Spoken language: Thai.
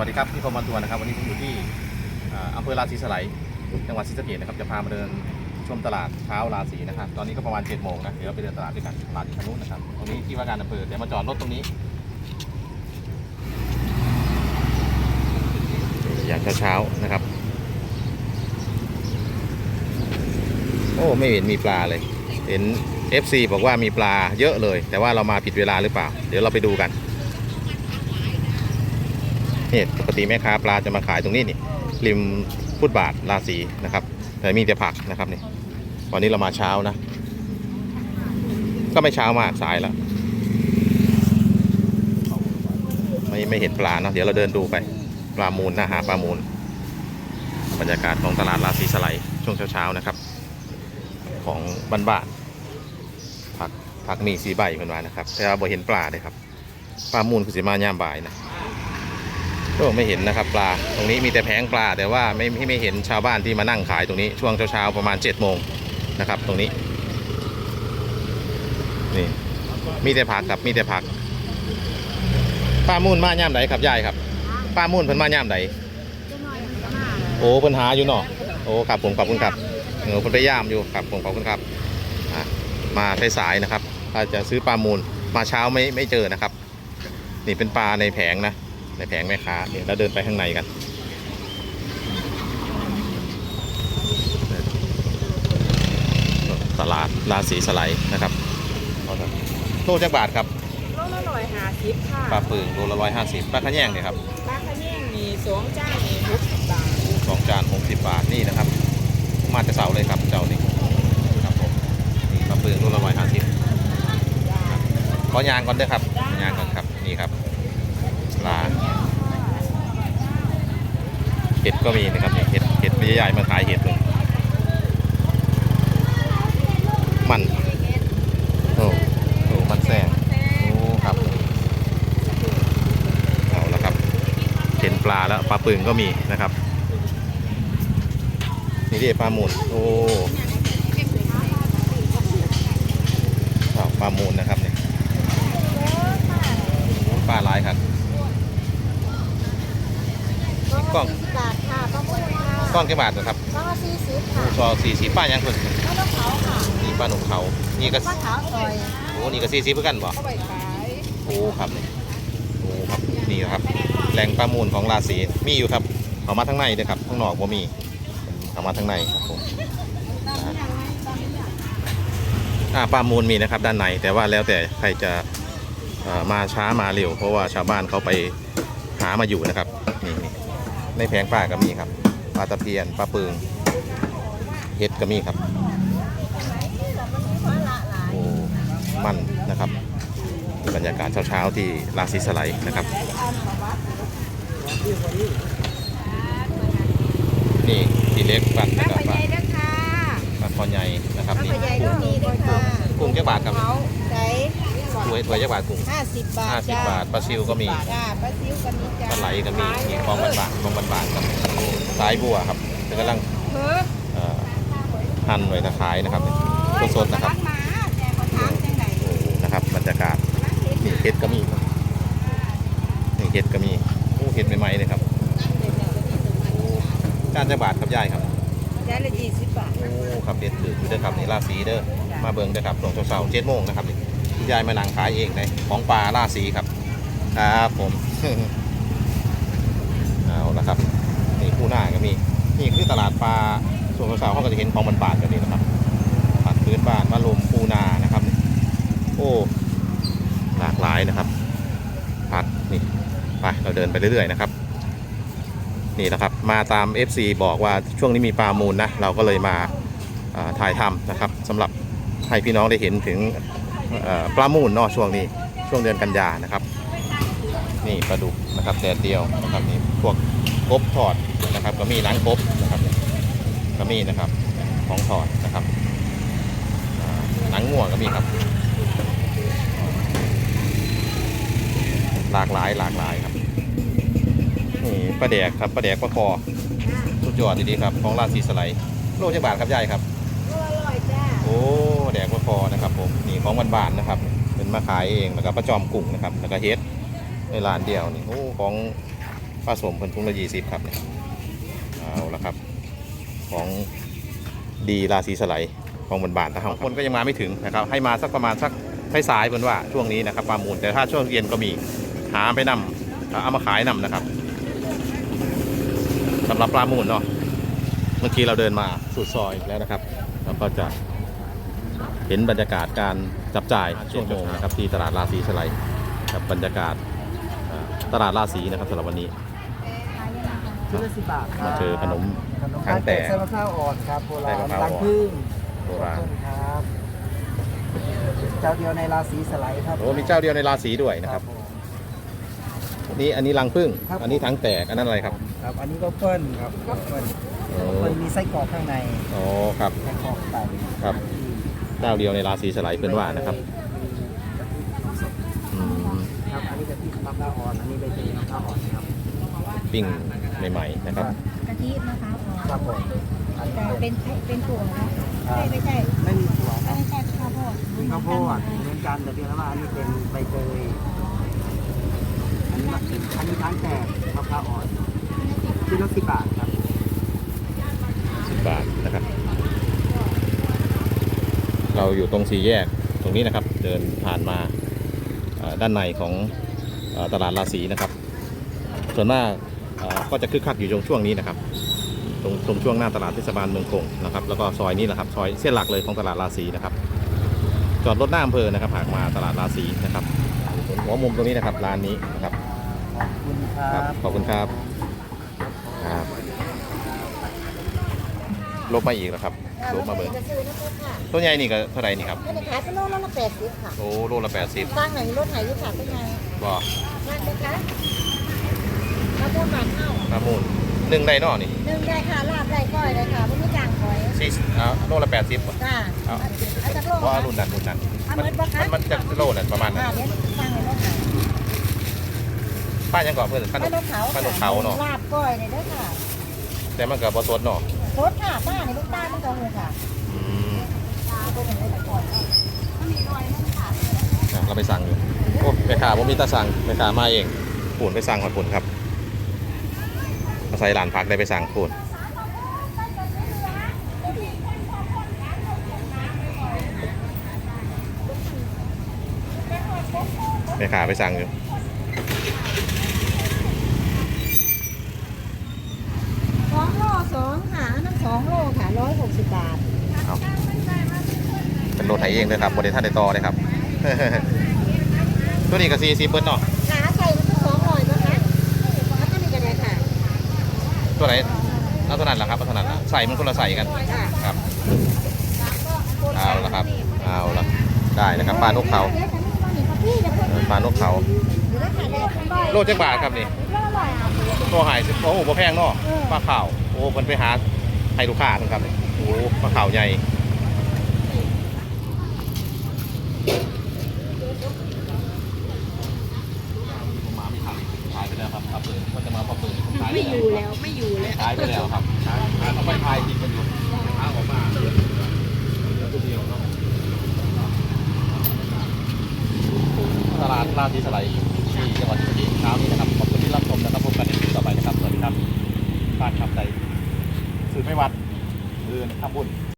วัสดีครับที่ผมมตัวนะครับ วันนี้ผมอยู่ที่อ่าอำเภอราศีสไลจังหวัดศรีสะเกษนะครับจะพามาเดินชมตลาดเช้าราศีนะครับ ตอนนี้ก็ประมาณ7จ็ดโมงนะเดี๋ยวเราไปเดินตลาดด้วยกันตลาดที่ทางนู้นนะครับตรงนี้ที่ว่าการอำเภอเดี๋ยวมาจอดรถตรงนี้อย่างเช้าๆนะครับ โอ้ไม่เห็นมีปลาเลยเห็น FC บอกว่ามีปลาเยอะเลย แต่ว่าเรามาผิดเวลาหรือเปล่า เดี๋ยวเราไปดูกัน นี่ปกติแม่ค้าปลาจะมาขายตรงนี้นี่ ริมฟุตบาทราศีนะครับ แต่มีแต่ผักนะครับนี่วันนี้เรามาเช้านะ ก็ไม่เช้ามากสายแล้วไม่ไม่เห็นปลาเนาะเดี๋ยวเราเดินดูไปปลามูลนะหาปลามูล บรรยากาศของตลาดราศีสไลด์ช่วงเช้าๆนะครับ ของบ้านๆผักผักมีสีใบเพิ่นว่านะครับแต่ว่าบ่เห็นปลาเลยครับปลามูลคือสิมาย่ามบ่ายนะ ก็ไม่เห็นนะครับปลา ตรงนี้มีแต่แผงปลาแต่ว่าไม่ไม่เห็นชาวบ้านที่มานั่งขายตรงนี้ช่วงเช้าๆประมาณ7จ็ดโมงนะครับ ตรงนี้นี่มีแต่ผักครับมีแต่ผักป้ามุ่นมาย่ามไหนครับยายครับป้ามุ่นเพิ่นมาย่ามไหนโอ้เพิ่นหาอยู่เนาะโอ้ครับผมขอบคุณครับเออเพิ่นไปย่ามอยู่ครับผมขอบคุณครับมาสายๆนะครับถ้าจะซื้อปลามูลมาเช้าไม่ไม่เจอนะครับ นี่เป็นปลาในแผงนะ ในแผงแม่ค้าเดี๋ยวเราเดินไปข้างในกันตลาดราศีสไลด์นะครับโลจักบาทครับโลละร้อยห้าสิบค่ะปลาปึงโลละร้อยห้าสิบปลาขะแยงเนี่ยครับปลาขะแยงมีสองจ้านมีหกสิบบาทสองจานหกสิบบาทนี่นะครับ มาจะเสาเลยครับเจ้านี่ครับผมนี่ปลาปึงโลละร้อยห้าสิบขอยางก่อนเด้วยครับขอยางก่อนครับนี่ครับ ปลาเห็ดก็มีนะครับนี่เห็ดเห็ดใหญ่ๆมาขายเห็ดเลยมันโอ้โหมันแซงโอ้ครับเอาละครับเห็นปลาแล้วปลาปึงก็มีนะครับ นี่ดิปลาหมุนโอ้ปลาหมุนนะครับเนี่ยปลาลายครับ กล้องบาทค่ะปลาหมึกค่ะกล้องกี่บาทนะครับปลาสี่สิบค่ะซอสี่สีป้ายังคนปลาลูกเขาค่ะนี่ปลาหนุ่มเขานี่ก็ปลาขาวซอยโอ้นี่ก็สี่สีเพื่อกันบ่เข้าไปขายโอ้ครับนี่โอ้ครับนี่นะครับ แหล่งประมูลของราศีมีอยู่ครับเขามาทั้งในเลยครับข้างนอกบ่มีเขามาทั้งในครับผมนะอ่าประมูลมีนะครับด้านในแต่ว่าแล้วแต่ใครจะเอ่อมาช้ามาเร็ว เพราะว่าชาวบ้านเขาไปหามาอยู่นะครับนี่นี่ ในแผงปลาก็มีครับปลาตะเพียนปลาปึงเห็ดก็มีครับโอ้มันนะครับบรรยากาศเช้าๆที่ราศีสไลด์นะครับ นี่ทีเล็กปัดปนะลาครับใหญ่ด้วยค่ะปัดคอใหญ่นะครับปลานี่ใหญ่ก็มีด้วยค่ะกุ้งเจ้าบาทครับเขาใส่ถ้วยถ้วยเจ้าบาทกุ้งห้าสิบบาทห้าสิบบาทปลาซิวก็มีจ้าปลาซิวก็มีจ้า ปลาไหลก็มีมีของบานบาทของบานบาทครับสายบัวครับเป็นกำลังเฮ้อเอ่อหั่นไว้ตะขายนะครับสดๆนะครับมาแจกกระถางจังไหนโอ้นะครับบรรยากาศนี่เห็ดก็มีครับนี่เห็ดก็มีโอ้เห็ดใหม่ๆเลยครับโอ้การเจ้าบาทครับยายครับจานละยี่สิบบาทโอ้ครับเด็ดถืออยู่เด้อครับนี่ราศีเด้อมาเบิ่งเด้อครับตรงเช้าๆเจ็ดโมงนะครับนี่ยายมานั่งขายเองเลยของปลาราศีครับครับผม เอาละครับนี่คู่หน้าก็มีนี่คือตลาดปลาส่วนเช้าๆเขาก็จะเห็นของมันบาทกันนี่นะครับผักพื้นบ้านมะลมปูนานะครับ โอ้หลากหลายนะครับผักนี่ไปเราเดินไปเรื่อยๆนะครับ นี่นะครับ มาตาม FC บอกว่าช่วงนี้มีปลามูลนะเราก็เลยมาาถ่ายทำนะครับสำหรับให้พี่น้องได้เห็นถึงปลามูลนอะช่วงนี้ช่วงเดือนกันยานะครับ นี่ปลาดุกนะครับแดดเดียวนะครับนี่พวก กบทอดนะครับ ก็มีหนังกบนะครับก็มีนะครับของทอดนะครับอ่าหนังงัวก็มีครับ หลากหลายหลากหลายครับนี่ปลาแดกครับปลาแดกปลาคอสุดยอดดีๆครับของราศีสไลด์โลจักบาทครับยายครับอร่อยจ้าโอ้แดกปลาคอนะครับผมนี่ของบานๆนะครับเป็นมาขายเองแล้วก็ประจอมกุ้งนะครับแล้วก็เฮ็ดในร้านเดียวนี่โอ้ของ ปลาสมเพิ่นถุงละยี่สิบครับเนี่ยเอาละครับ ของดีราศีสไลด์ของบนบานนะครับคนก็ยังมาไม่ถึงนะครับ ให้มาสักประมาณสักสายๆเพิ่นว่าช่วงนี้นะครับปลามูลแต่ถ้าช่วงเย็นก็มีหาไปนำเอามาขายนำนะครับสำหรับปลามูลเนาะเมื่อกี้เราเดินมาสุดซอยแล้วนะครับเราก็จะเห็นบรรยากาศการจับจ่ายช่วงโมงนะครับที่ตลาดราศีสไลด์กับบรรยากาศตลาดราศีนะครับสำหรับวันนี้ ชุดละสิบบาทครับมาเจอขนมขนมข้างแตกใส่มะพร้าวอ่อนครับโบราใส่ณมะพร้าวอ่อน รังพึ่งโบราณครับ เจ้าเดียวในราศีสไลด์ครับโอ้มีเจ้าเดียวในราศีด้วยนะครับ ผม นี่อันนี้รังพึ่งครับ อันนี้ทั้งแตก อันนั้นอะไรครับครับ อันนี้ก็เปิ้ลครับเปิ้ลโอ้เปิ้ลมีไส้กรอกข้างในโอ้ครับ ไส้กรอกไก่ครับ เจ้าเดียวในราศีสไลด์เพื่อนว่านะครับอืมครับ อันนี้กะทิมะพร้าวอ่อน อันนี้ใบเตยมะพร้าวอ่อนครับ ปิ้ง ใหม่ๆนะครับ กะทิมะพร้าวอ่อนครับผมอันนี้แต่เป็นเป็นถั่วนะไม่ไม่ใช่ไม่มีถั่วครับไม่ใช่ข้าวโพดมีข้าวโพดเหมือนกันแต่เพียงแต่ว่าอันนี้เป็นใบเตยอันนี้อันนี้ร้านแตกมะพร้าวอ่อนชุดละสิบบาทครับ10บาทนะครับ เราอยู่ตรงสี่แยกตรงนี้นะครับ เดินผ่านมาเอ่อด้านในของเอ่อตลาดราศีนะครับ ส่วนมากเอ่อ ก็จะคึกคักอยู่ตรงช่วงนี้นะครับตรงตรงช่วงหน้าตลาดเทศบาลเมืองคงนะครับแล้วก็ซอยนี้แหละครับซอยเส้นหลักเลยของตลาดราศีนะครับจอดรถหน้าอำเภอนะครับหากมาตลาดราศีนะครับหัวมุมตรงนี้นะครับร้านนี้นะครับขอบคุณครัครับบขอบคุณครับครับลบมาอีกแล้วครับลบมาเบิร์จะซื้อนะคะค่ะตัวใหญ่นี่ก็เท่าไหร่นี่ครับไม่ได้ขายเป็นโลละแปดสิบค่ะโอ้โลละแปดสิบตั้งไหนรถไหนยุทธศาสตร์เป็นไงก็นั่นนะคะ ข้าวโพดบานเท่าน้ำมูลหนึ่งไดเนอนี่หนึ่งได้ค่ะลาบได้ก้อยได้ค่ะไม่มีจางก้อยสี่อ่าโลละแปดสิบ จ้าเอาอาจจะโลเพราะว่ารุ่นนั้นรุ่นนั้นเอามันเมิดปะคะมันมันจะโลนั้นประมาณนั้นอ่าเดี๋ยวตั้งในรถไหนป้ายังก่อนเพื่อนป้าป้านนกเขาป้านกเขาเนาะลาบก้อยเนี่ยด้วยค่ะแต่มันกับบอสดเนาะรถค่ะป้าในลูกตาต้องเอาเลยค่ะอืมตัวหนึ่งเลยแต่ก่อนก็มีรอยนั่นค่ะ อะเราไปสั่งอยู่โอ้ไปขาผมมีตาสั่งไปขามาเองปูนไปสั่งขอดปูนครับ มาใส่หลานพักได้ไปสั่งปูนไปขาไปสั่งอยู่สองโลสองค่ะนั่นสองโลค่ะร้อยหกสิบบาทเอาเป็นรถไถเองเลยครับบริษัทได้ต่อเลยครับ ตัวนี้ก็ซีซีเปิ้ลเนาะ ขาใส่มันก็สองร้อยนะคะแล้วก็มีกระเดียค่ะ ตัวไหนเอาตัวนั้นแหละครับเอาตัวนั้นละใส่มันคนละใส่กันครับ เอาละครับ เอาละได้นะครับปลานกเขาปลานกเขาโลดเจักบาทครับนี่ตัวหายสิโอ้โหบ่แพงเนาะปลาข่าวโอ้คนไปหาให้ลูกค้าเพิ่นครับโอ้ปลาข่าวใหญ่มาไม่ทันขายไปแล้วครับเอาเปิดก็จะมาพอเปิดขาย ไม่อยู่แล้วไม่อยู่แล้วตายไปแล้วครับขายเอาไปพายทิ้งกัน